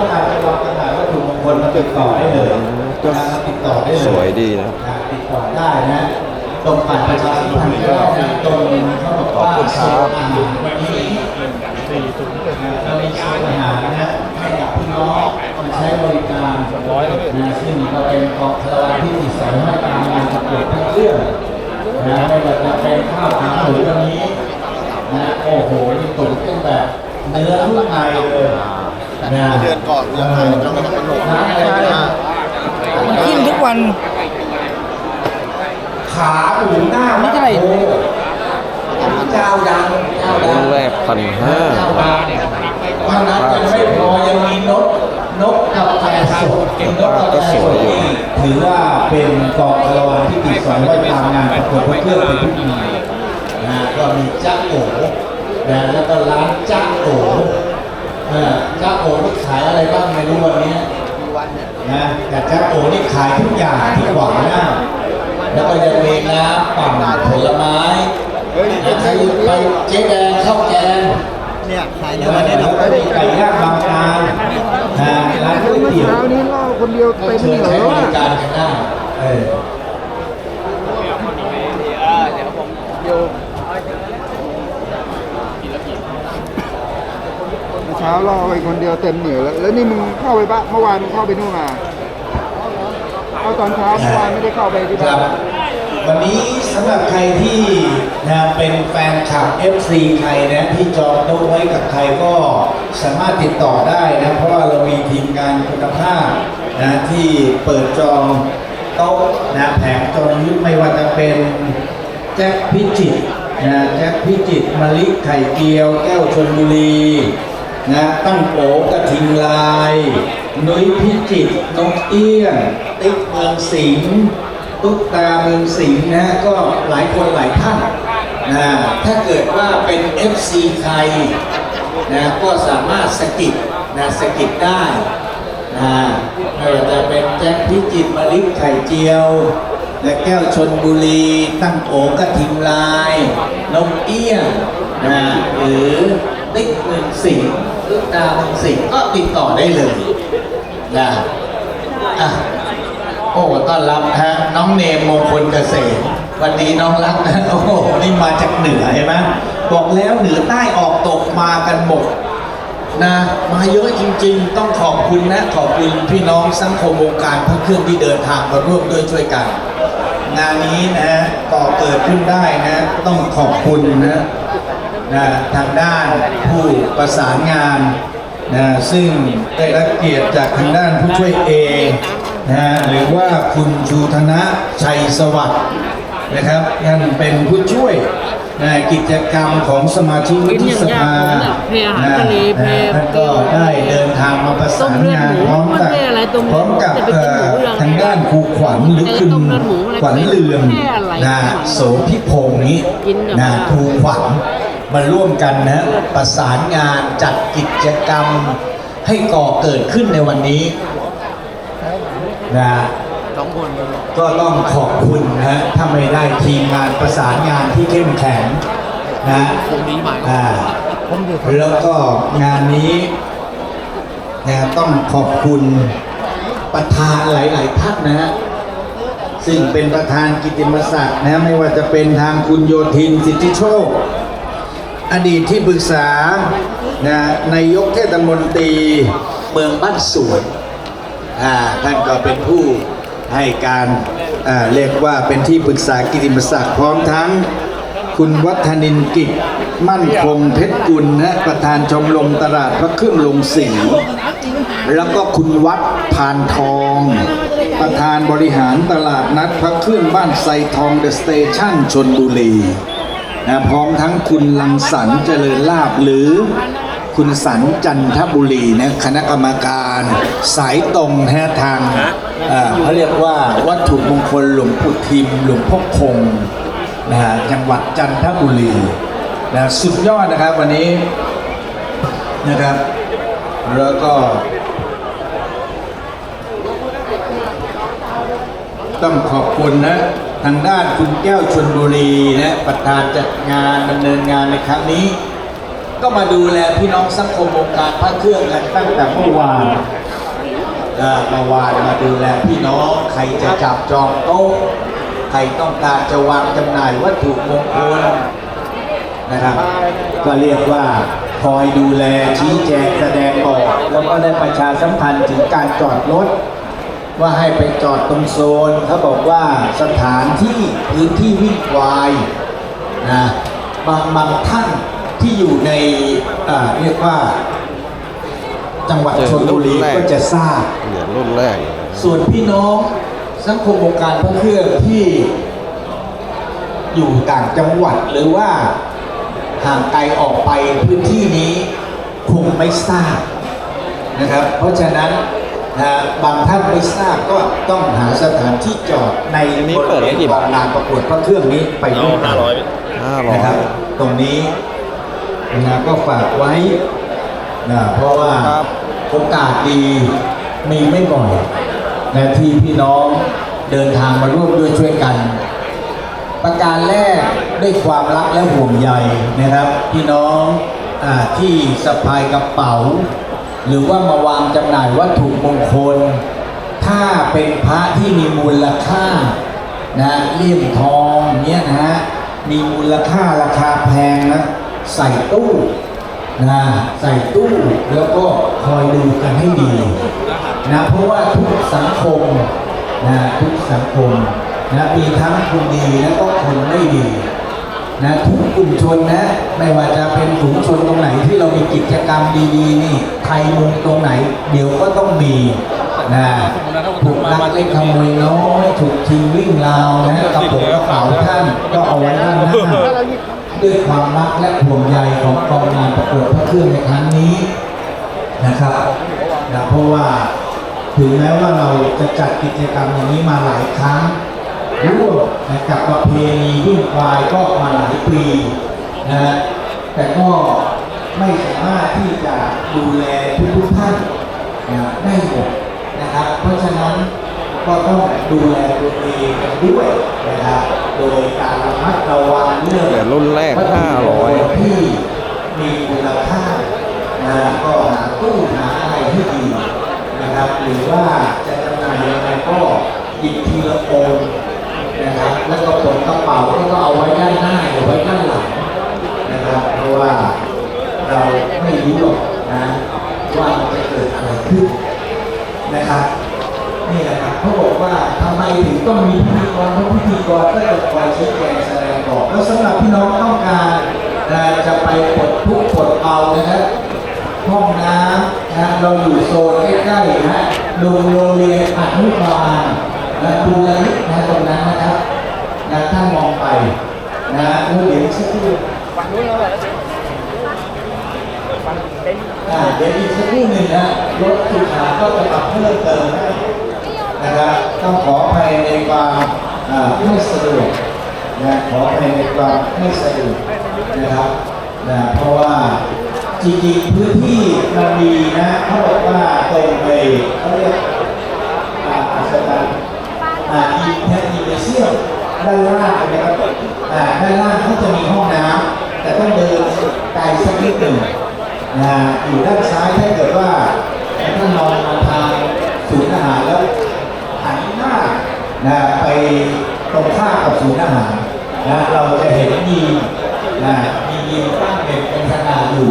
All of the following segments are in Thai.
ต้องการจะวางจำหน่ายวัตถุมงคลมาติดต่อได้เลยนะครับติดต่อได้เลยสวยดีนะนะติดต่อได้นะตรงผ่านประชาสัมพันธ์ก็ตรงเขาบอกว่าขอบคุณครับอาหารวันนี้เรามีโซนอาหารนะให้กับพี่น้องมาใช้บริการนะซึ่งเราเป็นกองคารวานที่ติดสอยให้ตามงานประกวดทุกเรื่องนะไม่ว่าจะเป็นข้าวขาหมูวันนี้นะโอ้โหนี่ตุ๋นกันแบบเนื้อทุกในเลย นะเดือนก่อนเราไปเราไม่ต้องเป็นหกน้ำอะไรนะมันกินทุกวัน ขาหมูหน้าไม่เท่าไหร่โอ้เจ้าดังเจ้าดัรุ่งนแรกพันห้าเท่านั้นยังไม่พอยังมีนกนกกาแฟสดเป็นนกกาแฟสดที่ถือว่าเป็นกองคารวานที่ติดสอยไว้ตามงานประกวดพระเครื่องเป็นพิธีนะก็มีจ้าโอ๋นะแล้วก็ร้านจ้าโอ๋ เออจ้าโอ๋นี่ขายอะไรบ้างไม่รู้วันนี้นะแต่จ้าโอ๋นี่ขายทุกอย่างที่ขวางหน้าแล้วก็ยังมีน้ำปั่นผลไม้นะใครไปเจ๊แดงข้าวแกงเนี่ยขายแล้เนื้วอก็เนี่ยเราไก่ย่างบางนานะร้านก๋วยเตี๋ยวเช้านี้เล่าคนเดียวก็เต็มเชิญเหรใช้อบริการกันได้เออ เช้าเล่าไปคนเดียวเต็มเหนียวแล้วแล้วนี่มึงเข้าไปบ้านเมื่อวานมึงเข้าไปนู่นมาเข้าตอนเช้าเมื่อวานไม่ได้เข้าไปที่คบ้ารับนวันนี้สำหรับใครที่นะเป็นแฟนคลับ FC ใครนะที่จองโต๊ะไว้กับใครก็สามารถติดต่อได้นะเพราะว่าเรามีทีมงานคุณภาพนะที่เปิดจองโต๊ะนะแผงจองยุทธไม่ว่าจะเป็นแจ็คพิจิตรนะแจ็คพิจิตรมะลิไข่เกียว แก้วชนบุรี นะตั้งโปกระทิงลาย นุ้ยพิจิตรนกเอี้ยง ติ๊กเมืองสิงห์ตุ๊กตาเมืองสิงห์นะก็หลายคนหลายท่านนะถ้าเกิดว่าเป็น FC ใครนะก็สามารถสกิดนะสกิดได้นะไม่ว่าจะเป็นแจ็คพิจิตรมะลิไข่เจียวและแก้วชนบุรี ตั้งโอกระทิงลายนกเอี้ยงนะหรือ ติ๊กเมืองสิงห์ตุ๊กตาเมืองสิงห์ก็ติดต่อได้เลยนะอะโอ้ต้อนรับฮะน้องเนมมงคลเกษมวันนี้น้องรักนะโอ้โหนี่มาจากเหนือเห็นไหมบอกแล้วเหนือใต้ออกตกมากันหมดนะมาเยอะจริง ๆ ต้องขอบคุณนะขอบคุณพี่น้องสังคมวงการพระเครื่องที่เดินทางมาร่วมด้วยช่วยกัน งานนี้นะก่อเกิดขึ้นได้นะ ต้องขอบคุณนะ นะทางด้านผู้ประสานงานนะซึ่งได้รับเกียรติจากทางด้านผู้ช่วยเอนะหรือว่าคุณชูธนะชัยสวัสดิ์นะครับท่านเป็นผู้ช่วยนะกิจกรรมของสมาชิกวุฒิสภาเพอาหารทะเลเพนะท่านก็ได้เดินทางมาประสานงานพร้อมกับต้มเลือดหมูมันเพอะไรตรงพร้อมกับจะไปกินหมูเรืองทางด้านครูขวัญหรือคุณต้มเลือดหมูอะไรขวัญเรืองแค่อะไรนะโสพิพงศ์นี้กินกับนะครูขวัญ มาร่วมกันนะประสานงานจัดกิจกรรมให้ก่อเกิดขึ้นในวันนี้นะสองคนก็ต้องขอบคุณนะถ้าไม่ได้ทีมงานประสานงานที่เข้มแข็งนะผมนี้หมายอ่าแล้วก็งานนี้นะต้องขอบคุณประธานหลาย ๆ ท่านนะฮะซึ่งเป็นประธานกิตติมศักดิ์นะไม่ว่าจะเป็นทางคุณโยธินสิทธิโชค อดีตที่ปรึกษานะนายกเทศมนตรีเมืองบ้านสวนท่านก็เป็นผู้ให้การเรียกว่าเป็นที่ปรึกษากิติมศักดิ์พร้อมทั้ง คุณวัฒนินกิจมั่นคงเพชรกุลนะประธานชมรมตลาดพระเครื่องลงสีแล้วก็คุณวัดพานทอง ประธานบริหารตลาดนัดพระเครื่องบ้านไซทองเดอะสเตชันชนบุรี นะพร้อมทั้งคุณลังสรรค์เจริญลาบหรือคุณสันจันทบุรีนะคณะกรรมการสายตรงแท้ทางเอ่อเขาเรียกว่าวัตถุมงคลหลวงปู่ทิมหลวงพ่อคงนะฮะจังหวัดจันทบุรีนะสุดยอดนะครับวันนี้นะครับ แล้วก็ ต้องขอบคุณนะ ทางด้านคุณแก้วชนบุรีนะประธานจัดงานดำเนินงานในครั้งนี้ ก็มาดูแลพี่น้องสังคมวงการพระเครื่องกันตั้งแต่เมื่อวานเอ่อเมื่อวานมาดูแลพี่น้องใครจะจับจองโต๊ะใครต้องการจะวางจำหน่ายวัตถุมงคลนะครับ ก็เรียกว่าคอยดูแลชี้แจงแสดงออกแล้วก็ได้ประชาสัมพันธ์ถึงการจอดรถ ว่าให้ไปจอดตรงโซนเขาบอกว่าสถานที่พื้นที่วิ่งควายนะบางบางท่านที่อยู่ในอ่าเรียกว่า จังหวัดชนบุรีก็จะทราบเหรียญรุ่นแรก ส่วนพี่น้องสังคมวงการพระเครื่องที่อยู่ต่างจังหวัดหรือว่าห่างไกลออกไปพื้นที่นี้คงไม่ทราบนะครับ เพราะฉะนั้น นะบางท่านไม่ทราบก็ต้องหาสถานที่จอดในอันนี้บเปิริดเวได้ณกี่ขบาอทงลานประกวดพระเครื่องนี้ไปด้วยกันห้าร้อยนะครับ ตรงนี้นะก็ฝากไว้นะเพราะว่าครับ โอกาสดีมีไม่บ่อยนะที่พี่น้องเดินทางมาร่วมด้วยช่วยกัน ประการแรกด้วยความรักและห่วงใยนะครับ พี่น้องอาที่สะพายกระเป๋า หรือว่ามาวางจำหน่ายวัตถุมงคล ถ้าเป็นพระที่มีมูลค่านะเลี่ยมทองเนี้ยนะฮะมีมูลค่าราคาแพงนะใส่ตู้นะใส่ตู้แล้วก็คอยดูกันให้ดีนะเพราะว่าทุกสังคมนะทุกสังคมนะมีทั้งคนดีและก็คนไม่ดี นะทุกกลุ่มชนนะไม่ว่าจะเป็นกลุ่มชนตรงไหนที่เรามีกิจกรรมดีๆนี่ใครมุงตรงไหน เดี๋ยวก็ต้องมีนะถูกลักเล็กขโมยน้อยถูกชิงวิ่งราวนะกระเป๋ากระเป๋าท่านก็เอาไว้ด้านหน้าด้วยความรักและห่วงใยของกองงานประกวดพระเครื่องในครั้งนี้นะครับนะเพราะว่าถึงแม้ว่าเราจะจัดกิจกรรมอย่างนี้มาหลายครั้ง ร่วมนะกับประเพณีวิ่งควายก็มาหลายปีนะฮะแต่ก็ไม่สามารถที่จะดูแลทุกๆท่านนะได้หมดนะครับ เพราะฉะนั้นก็ต้องดูแลตัวเองกันด้วยนะครับโดยการระมัดระวังเรื่องเหรียญรุ่นแรกวัตถุมงคล500 ที่มีมูลค่านะก็หาตู้หาอะไรที่ดีนะครับ หรือว่าจะจำหน่ายยังไงก็หยิบทีละองค์ นะครับแล้วก็ผลกระเป๋าก็เอาไว้ด้านหน้าหรือไว้ด้านหลังนะครับเพราะว่าเราไม่รู้หรอกนะว่ามันจะเกิดอะไรขึ้นนะครับนี่แหละครับเขาบอกว่าทำไมถึงต้องมีพิธีกรเพราะพิธีกรก็จะคอยชี้แจงแสดงบอกแล้วสำหรับพี่น้องต้องการจะไปปลดทุกข์ปลดเอานะครับห้องน้ำนะเราอยู่โซนใกล้ๆนะโรงโรงเรียนอนุบาล นะดูแลนิดนะตรงนั้นนะครับนะท่านมองไปนะแล้วเดี๋ยวสักครู่อ่าเดี๋ยวอีกสักครู่หนึ่งนะรถสุขาก็จะปรับเพิ่มเติมนะครับต้องขอภัยในความไม่สะดวกนะขอภัยในความไม่สะดวกนะครับนะเพราะว่าจริงๆพื้นที่มันมีนะเขาบอกว่าตรงไปเขาเรียกอ่าอาสถานอ่าอีแทอีเมเซียมด้านล่างนะครับอ่าด้านล่างเขาจะมีห้องน้ำแต่ต้องเดินไกลสักนิดหนึ่งนะอยู่ด้านซ้ายถ้าเกิดว่าท่านมองมาทางศูนย์อาหารแล้ว หันหน้านะไปตรงข้ามกับศูนย์อาหารนะเราจะเห็นยีมนะมียีมตั้งเป็นเป็นขนาดอยู่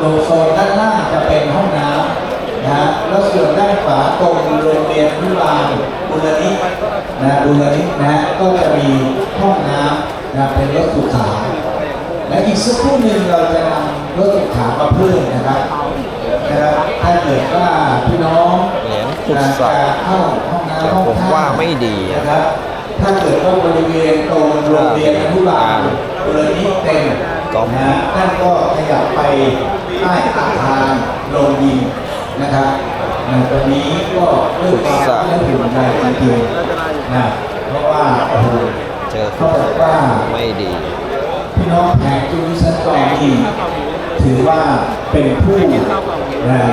ตรงโซนด้านล่างจะเป็นห้องน้ำนะแล้วส่วนด้านขวาตรงโรงเรียนพิบาลบุรณินะบุรณินะก็จะมีห้องน้ำนะเป็นรถสุขา และอีกสักครู่หนึ่งเราจะนำรถสุขามาเพิ่มนะครับนะครับถ้าเกิดว่าพี่น้อง เหรียญขุดสระเข้าห้องน้ำห้องผมท่ว่าไม่ดีอะนะครับถ้าเกิดว่าบริเวณตรงโรงเรียนอนุบาลบริเวณนี้เต็มก๊อฟนะท่านก็ขยับไปใต้อาคารโรงยิมนะครับนะตรงนี้ก็ด้วยความรักและห่วงใยจริงๆนะเพราะว่าโอ้โหเจอเขาบอกว่าไม่ดีพี่น้องแพงจุลิสันกรนี่ถือว่าเป็นผู้นะ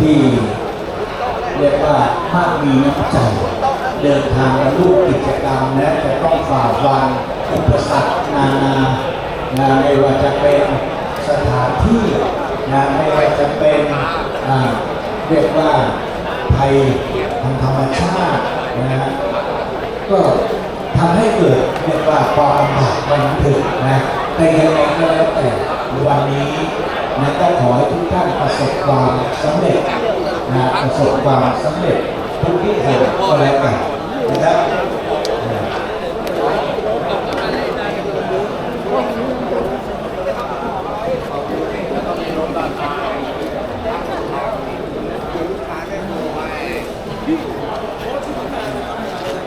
ที่ เรียกว่ามากมีน้ำใจ เดินทางมาร่วมกิจกรรมและจะต้องฝ่าฟันอุปสรรคนานานะไม่ว่าจะเป็นสถานที่นะไม่ว่าจะเป็นเรียกว่าภัยทางธรรมชาตินะก็ทำให้เกิดเรียกว่าความลำบากวันนั้นเถิดนะแต่ยังไงก็แล้วแต่วันนี้นะก็ขอให้ทุกท่านประสบความสำเร็จ นะประสบความสำเร็จทุกที่เห็นก็แล้วกันนะครับ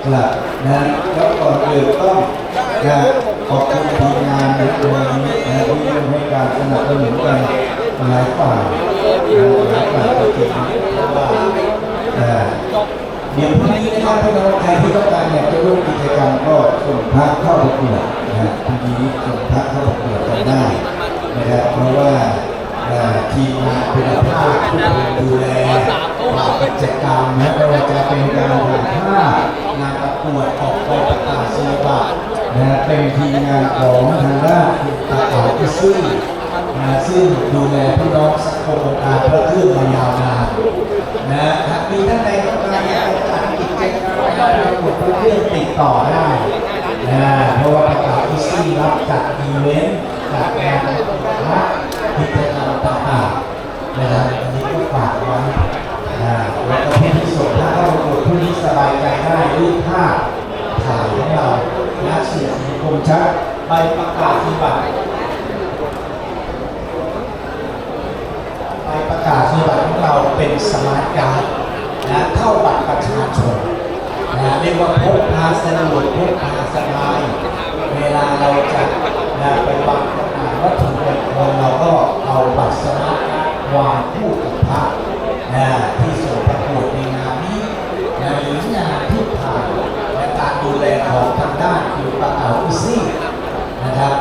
ครับนะแล้วก่อนอื่นต้องนะขอบคุณทีมงานในตัวนี้นะที่ร่วมให้การสนับสนุนกันหลายฝ่ายนะหลายฝ่ายก็จริง เดี๋ยวพรุ่งนี้นะครับพี่น้องใครที่ต้องการอยากจะร่วมกิจกรรมก็ส่งพระเข้าประกวดนะฮะพรุ่งนี้ส่งพระเข้าประกวดกันได้นะครับเพราะว่าทีมงานคุณภาพผู้ดูแลกิจกรรมนะไม่ว่าจะเป็นการถ่ายภาพงานประกวดออกไปประกาศศิลปะนะเป็นทีมงานของทางด้านตาอ๋อยที่ซึ่งนะซึ่งดูแลพี่น้องสังคมองค์การพระเครื่องมายาวนานนะมีท่านใดต้องการ กรรมการประกเรื่องติดต่อได้นะเพราะว่าประกาศที่ซึ่รับจัดอีเวนต์จัดงานพระกิจกรรมต่างๆนะครับอันนี้ก็ฝากไว้อ่าแล้วก็ผู้ที่ส่งถ้าเข้าประกวดผู้นี้สบายใจได้รูปภาพถ่ายของเราหน้าเสียสีคมชัดใบประกาศนียบัตรใบประกาศนีบัตรของเราเป็นสมาร์ทการ์ดนะเท่าบัตรประชาชน นะเรียกว่าพกพาสะดวกพกพาสบาย เวลาเราจะนะไปวางหาวัตถุมงคลเราก็เอาบัตรสมาร์ทการ์ดวางคู่กับพระนะที่ส่งประกวดในงานนี้ในหรืองานที่ผ่านและการดูแลของทางด้านคือปะเก๋าอีซี่นะครับ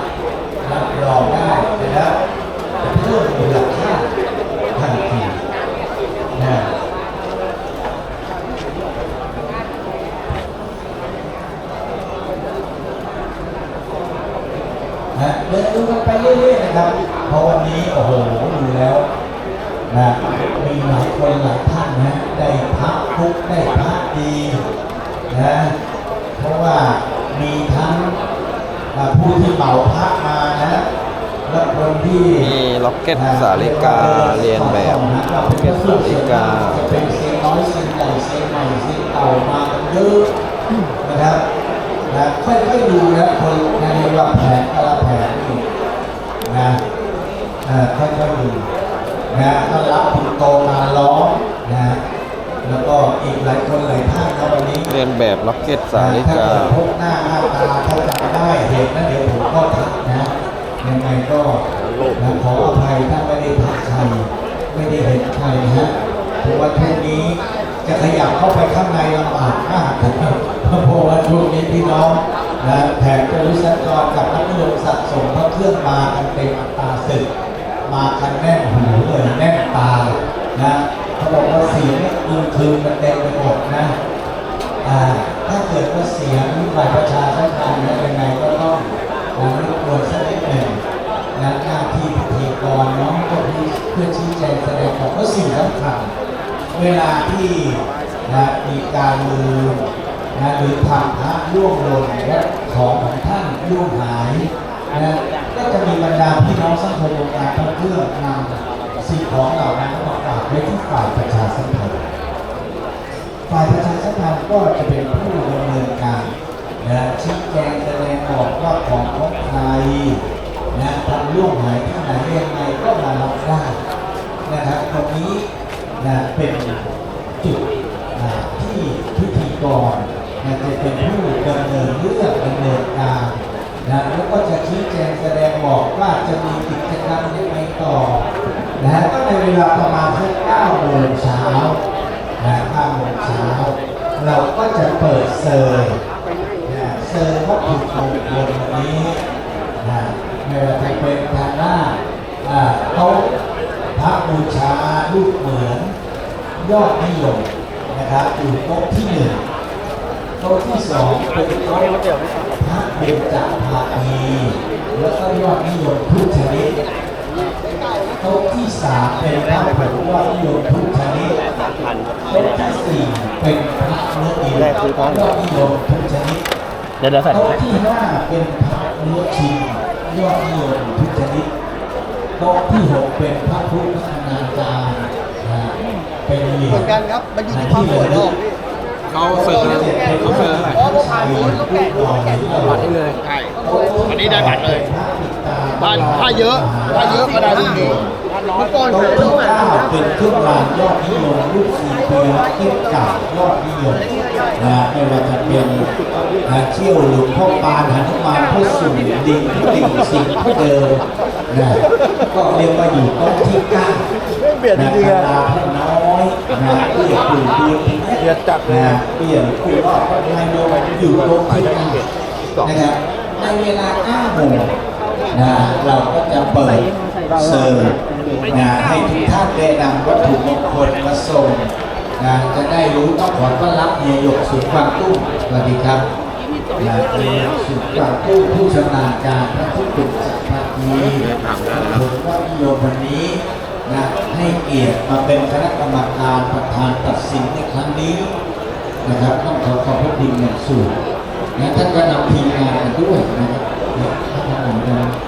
รองได้นะครับเพิ่มมูลค่าทันทีนะ นะเดินดูกันไปเรื่อยๆนะครับ เพราะวันนี้โอ้โหดูแล้วนะมีหลายคนหลายท่านนะได้พักคุกได้พักดีนะเพราะว่ามีทั้งอ่าผู้ที่เหมาพักมานะและคนที่มีล็อกเก็ตสาลิกาเรียนแบบล็อกเก็ตสาลิกาจะเป็นเสียงน้อยเสียงใหญ่เสียงใหม่เสียงเก่ามากันเยอะนะครับนะค่อยๆดูนะคนในว่าแผนแต่ละแผนนี่ นะเอ่อค่อยๆดูนะต้อนรับคุณโตมาล้อมนะ แล้วก็อีกหลายคนหลายท่านครับวันนี้เรียนแบบล็อกเก็ตสาลิถ้ากาเกิดพบหน้าหน้าตาถ้าจำได้เห็นนะเดี๋ยวผมก็ทักนะยังไงก็นะขออภัยถ้าไม่ได้ทักใครไม่ได้เห็นใครนะฮะเพราะว่าช่วงนี้จะขยับเข้าไปข้างในลำบากมากนะครับเพราะว่าช่วงนี้พี่น้อง นะแผนกรุษกรกับนักนิยมสะสมพระเครื่องมากันเต็มอัตราศึก มากันแน่นหูเลยแน่นตานะเขาบอกว่าเสียงเนี่ยคืนคืนมันเต็มไปหมดนะถ้าเกิดว่าเสียงฝ่ายประชาสัมพันธ์เนี่ยยังไงก็ต้องนะรบกวนสักนิดหนึ่งนะหน้าที่พิธีกรน้องก็ที่เพื่อชี้แจงแสดงของว่าสิ่งสำคัญเวลาที่นะมีการลืม นะหรือทำพระล่วงหล่นและของของท่านล่วงหายนะก็จะมีบรรดาพี่น้องสังคมองค์การท่องเที่ยวนำสิ่งของเหล่านั้นมาฝากไว้ที่ฝ่ายประชาสัมพันธ์ฝ่ายประชาสัมพันธ์ก็จะเป็นผู้ดำเนินการนะชี้แจงแสดงออกว่าของของใครนะทำล่วงหายที่ไหนยังไงก็มารับได้นะครับตรงนี้นะเป็นจุดที่พิธีกร นะจะเป็นผู้ดำเนินเรื่องดำเนินการนะแล้วก็จะชี้แจงแสดงบอกว่าจะมีกิจกรรมยังไงต่อนะฮะก็ในเวลาประมาณสัก9โมงเช้านะ9โมงเช้าเราก็จะเปิดเซอร์นะเซอร์วัตถุมงคลวันนี้นะไม่ว่าจะเป็นทางหน้าอ่าโต๊ะพระบูชารูปเหมือนยอดนิยมนะครับอยู่โต๊ะที่หนึ่ง ต๊ะที่สองเป็นโต๊ะพระเบญจภาคีแล้วก็ยอดนิยมทุกชนิดโต๊ะที่สามเป็นพระผงยอดนิยมทุกชนิดโต๊ะที่สี่เป็นพระเนื้อดียอดนิยมทุกชนิดเดี๋ยวเดี๋ยวใส่โต๊ะที่ห้าเป็นพระเนื้อชิงยอดนิยมทุกชนิดโต๊ะที่หกเป็นพระพุทธนาจารย์เป็นเหรียญเหมือนกันครับมันอยู่ที่ความสวยเนาะ เขาเสิร์ฟเขาเสิร์ฟอ๋อพวกขายม้วนก็แกะแกะบัตรให้เลยใช่อันนี้ได้บัตรเลยถ้าถ้าเยอะถ้าเยอะก็ได้รุ่นนี้เมื่อก่อนโต๊ะขายที่เท่าไหร่เก้าเป็นเครื่องรางยอดนิยมรูปสี่เปียเทียบกับยอดนิยมนะไม่ว่าจะเป็นนะเที่ยวหลวงพ่อปานหันุมานพ่อสุ่มดิ่งดิ่งสิงห์เดิมนะก็เรียกว่าอยู่ต๊ะที่เก้าเปลี่ยนจริงๆนะอะคณะผู้น้อยนะเปี้ยปู่ดูนเปลี่ยนจัดเลยนะเปี้ยปู่รอดนายโยมอยู่โต๊ะที่เก้านะครับในเวลา9โมงนะเราก็จะเปิดเสิร์ฟนะให้ทุกท่านได้นำวัตถุมงคลมาส่งนะจะได้รู้ต้องขอต้อนรับเฮียหยกสุขกวางตุ้งสวัสดีครับนะเฮียกสุขกวางตุ้งผู้ชำนาญการพระพุทธสัมภีผมว่านิยมวันนี้ นะให้เกียรติมาเป็นคณะกรรมการประธานตัดสินในครั้งนี้นะครับต้องขอขอบพระคุณอย่างสูงนะท่านก็นำทีมงานาด้วยนะครับท่านทำงานกัน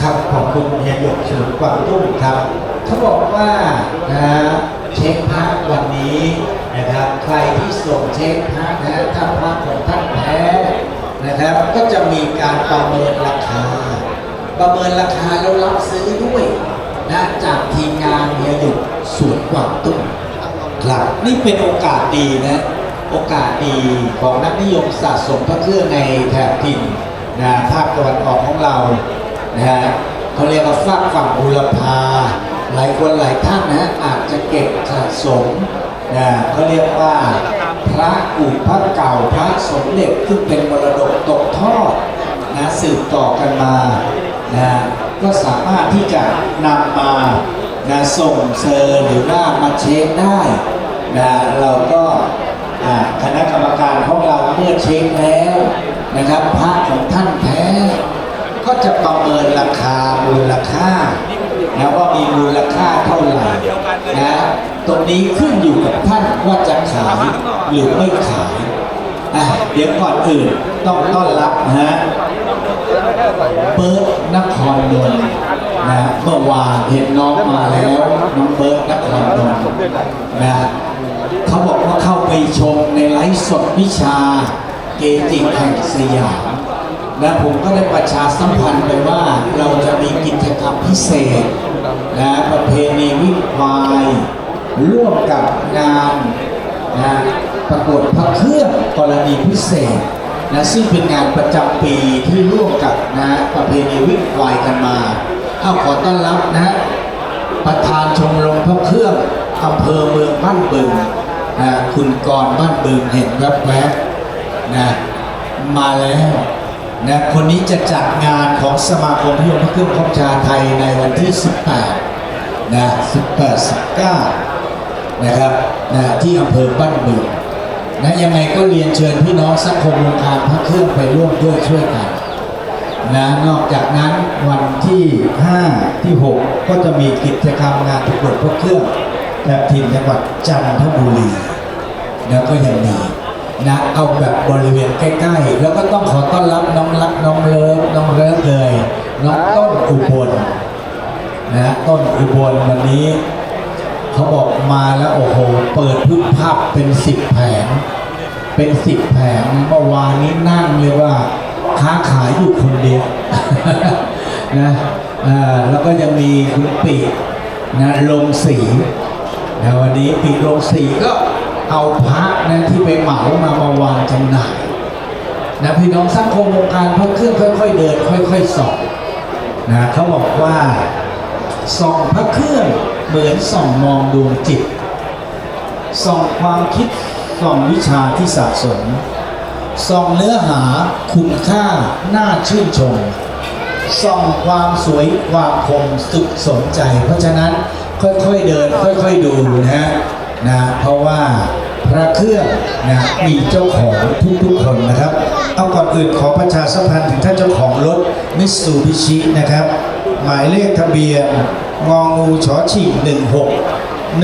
ครับขอบคุณเฮียหยกเฉลิมกวางตุ้งครับ เขาบอกว่านะเช็คพระวันนี้ นะครับใครที่ส่งเช็คพระนะถ้าพระของท่านแท้นะครับก็จะมีการประเมินราคา ประเมินราคาแล้วรับซื้อด้วยนะจากทีมงานเฮียหยกสวนกวางตุ้งครับนี่เป็นโอกาสดีนะโอกาสดีของนักนิยมสะสมพระเครื่องในแถบถิ่นนะภาคตะวันออกของเรานะฮะเขาเรียกว่าฝากฝั่งบุรพาหลายคนหลายท่านนะอาจจะเก็บสะสม นะเขาเรียกว่าพระอุพระเก่าพระสมเด็จซึ่งเป็นมรดกตกทอดนะสืบต่อกันมานะก็สามารถที่จะนำมานะส่งเซอร์หรือว่ามาเช็คได้นะเราก็คณะกรรมการของเราเมื่อเช็คแล้วนะครับพระของท่านแท้ ก็จะประเมินราคามูลค่า นะว่ามีมูลค่าเท่าไหร่นะตรงนี้ขึ้นอยู่กับท่านว่าจะขายหรือไม่ขายอะเดี๋ยวก่อนอื่นต้องต้อนรับนะฮะเบิร์ดนครนนท์นะเมื่อวานเห็นน้องมาแล้วน้องเบิร์ดนครนนท์นะเขาบอกว่าเข้าไปชมในไลฟ์สดวิชาเกจิแห่งสยาม และผมก็ได้ประชาสัมพันธ์ไปว่าเราจะมีกิจกรรมพิเศษนะประเพณีวิ่งควายร่วมกับงานนะประกวดพระเครื่องกรณีพิเศษนะซึ่งเป็นงานประจำปีที่ร่วมกับนะประเพณีวิ่งควายกันมาเอาขอต้อนรับนะประธานชมรมพระเครื่องอำเภอเมืองบ้านบึงนะคุณกรบ้านบึงเห็นแวบๆนะมาแล้ว นะคนนี้จะจัดงานของสมาคมพิยมพระเครื่องพบชาไทยในวันที่ 18 นะ 18 19 นะครับ นะ ที่อำเภอบ้านบึงนะ ยังไงก็เรียนเชิญพี่น้องสังคมวงการพระเครื่องไปร่วมด้วยช่วยกันนะ นอกจากนั้นวันที่ 5 ที่ 6 ก็จะมีกิจกรรมงานประกวดพวกเครื่องแบบถิ่นจังหวัดจันทบุรี แล้วก็ยังมี นะเอาแบบบริเวณใกล้ๆ แล้วก็ต้องขอต้อนรับน้องรักน้องเลิฟน้องเลิฟเลย น้องต้นอุบลนะต้นอุบลวันนี้ เขาบอกมาแล้วโอ้โห เปิดพึบพับเป็นสิบแผง เป็นสิบแผงเมื่อวานนี้นั่งเลยว่า ค้าขายอยู่คนเดียวนะแล้วก็ยังมีคุณปีนะลงสีนะวันนี้ปีลงสีก็ เอาพระนะที่ไปเหมามามาวางจำหน่ายนะพี่น้องสังคมวงการพระเครื่องค่อย ๆ เดิน ค่อย ๆส่องนะเขาบอกว่าส่องพระเครื่องเหมือนส่องมองดวงจิตส่องความคิดส่องวิชาที่สะสมส่องเนื้อหาคุณค่าน่าชื่นชมส่องความสวยความคมสุขสนใจ เพราะฉะนั้นค่อยๆเดิน ค่อย ๆ ดูนะฮะ นะเพราะว่าพระเครื่องนะมีเจ้าของทุกๆคนนะครับ เอาก่อนอื่นขอประชาสัมพันธ์ถึงท่านเจ้าของรถมิตซูบิชินะครับ หมายเลขทะเบียนงองูชอชิง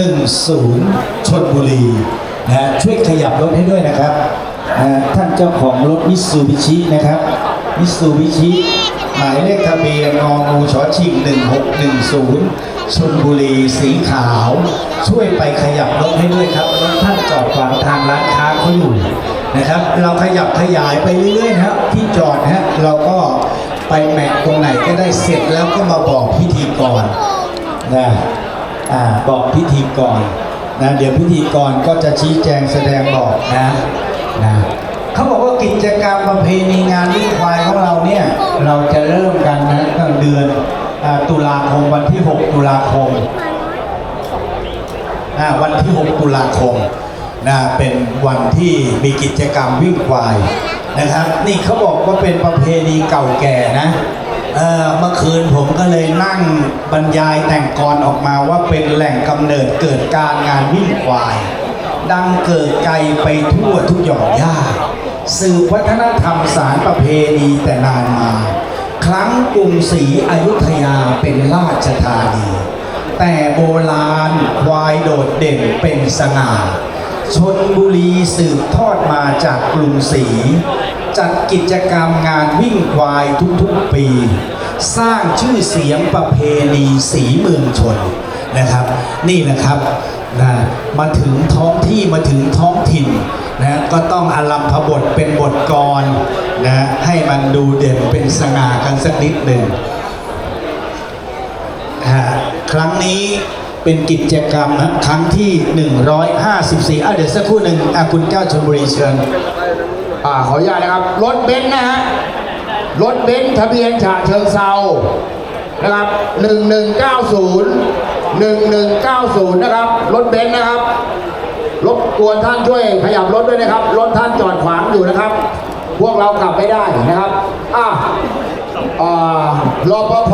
1610ชนบุรีนะช่วยขยับรถให้ด้วยนะครับนะท่านเจ้าของรถมิตซูบิชินะครับมิตซูบิชิหมายเลขทะเบียนงองูชอชิง1610 ชนบุรีสีขาว ช่วยไปขยับรถให้ด้วยครับรถท่านจอดขวางทางร้านค้าเขาอยู่นะครับ เราขยับขยายไปเรื่อยๆครับที่จอดฮะเราก็ไปแมะตรงไหนก็ได้เสร็จแล้วก็มาบอกพิธีกรนะอ่าบอกพิธีกรนะเดี๋ยวพิธีกรก็จะชี้แจงแสดงบอกนะนะเขาบอกว่ากิจกรรมประเพณีงานวิ่งควายของเราเนี่ย เราจะเริ่มกันนะตั้งเดือน ตุลาคมวันที่ 6 ตุลาคมวันที่ 6 ตุลาคมนะเป็นวันที่มีกิจกรรมวิ่งควายนะครับ นี่เขาบอกว่าเป็นประเพณีเก่าแก่นะเอ่อเมื่อคืนผมก็เลยนั่งบรรยายแต่งกรออกมาว่าเป็นแหล่งกำเนิดเกิดการงานวิ่งควาย ดังเกิดไกลไปทั่วทุกหย่อมย่าสืบวัฒนธรรมสารประเพณีแต่นานมา ครั้งกรุงศรีอยุธยาเป็นราชธานี แต่โบราณควายโดดเด่นเป็นสง่าชนบุรีสืบทอดมาจากกรุงศรี จัดกิจกรรมงานวิ่งควายทุกๆปี สร้างชื่อเสียงประเพณีสีเมืองชนนะครับ นี่นะครับนะมาถึงท้องที่มาถึงท้องถิ่นนะก็ต้องอารัมพบทเป็นบทกร นะให้มันดูเด่นเป็นสง่ากันสักนิดหนึ่งครั้งนี้เป็นกิจกรรมครั้งที่ 154อะเดี๋ยวสักครู่หนึ่งอะคุณเจ้าชลบุรีเชิญอ่าขออนุญาตนะครับ รถเบนซ์นะฮะ รถเบนซ์ทะเบียนฉะเชิงเซานะครับ 1190 1190 นะครับ รถเบนซ์นะครับ รบกวนท่านช่วยขยับรถด้วยนะครับ รถท่านจอดขวางอยู่นะครับ พวกเรากลับไม่ได้นะครับอะอ่ปภ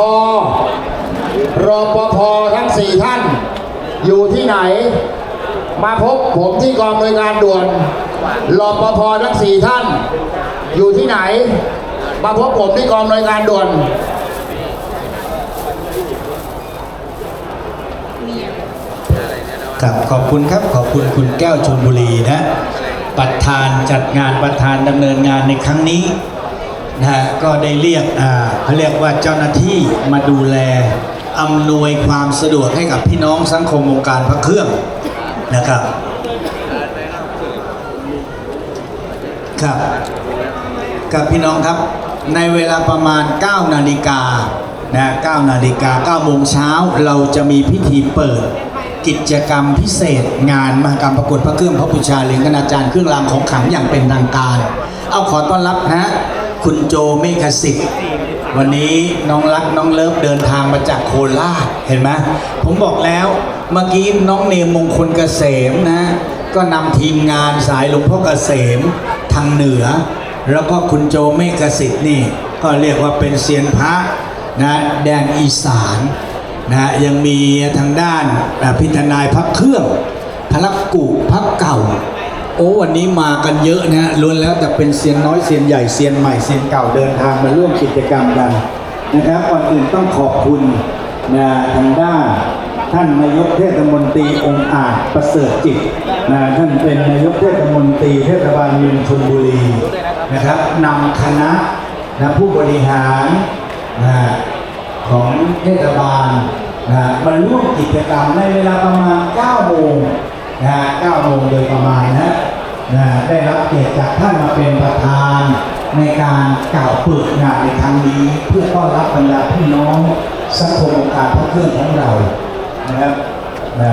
รอปภทั้งสี่ท่าน อยู่ที่ไหน มาพบผมที่กองหน่วยงานด่วนรอปภทั้งสี่ท่าน อยู่ที่ไหน มาพบผมที่กองหน่วยงานด่วนครับขอบคุณครับขอบคุณคุณแก้วชลบุรีนะ ประธานจัดงานประธานดำเนินงานในครั้งนี้นะฮะก็ได้เรียกอ่าเขาเรียกว่าเจ้าหน้าที่มาดูแลอำนวยความสะดวกให้กับพี่น้องสังคมวงการพระเครื่องนะครับครับกับพี่น้องครับในเวลาประมาณ 9 นาฬิกานะ9นาฬิกา9โมงเช้าเราจะมีพิธีเปิด กิจกรรมพิเศษ งานมหกรรมประกวดพระเครื่องพระบูชาเหรียญคณาจารย์เครื่องรางของขลังอย่างเป็นทางการ เอาขอต้อนรับนะ คุณโจเมฆสิทธิ์วันนี้น้องรักน้องเลิฟเดินทางมาจากโคราชเห็นไหมผมบอกแล้วเมื่อกี้น้องเนมมงคลเกษมนะ ก็นำทีมงานสายหลวงพ่อเกษมทางเหนือ แล้วก็คุณโจเมฆสิทธิ์นี่ ก็เรียกว่าเป็นเซียนพระนะแดนอีสาน นะยังมีทางด้านอ่าพิธนายพักเครื่องพลักกุพักเก่า โอ้วันนี้มากันเยอะนะฮะล้วนแล้วแต่เป็นเซียนน้อยเซียนใหญ่เซียนใหม่เซียนเก่าเดินทางมาร่วมกิจกรรมกันนะครับก่อนอื่นต้องขอบคุณนะทางด้านท่านนายกเทศมนตรีองค์อาจประเสริฐจิตนะท่านเป็นนายกเทศมนตรีเทศบาลเมืองชลบุรีนะครับนำคณะนะผู้บริหารนะ เทศบาลนะมาร่วมกิจกรรมในเวลาประมาณ 9 โมงนะ9โมงโดยประมาณนะนะได้รับเกียรติจากท่านมาเป็นประธานในการกล่าวเปิดงานในครั้งนี้ เพื่อต้อนรับบรรดาพี่น้องสังคมองค์การพระเครื่องของเรานะครับนะ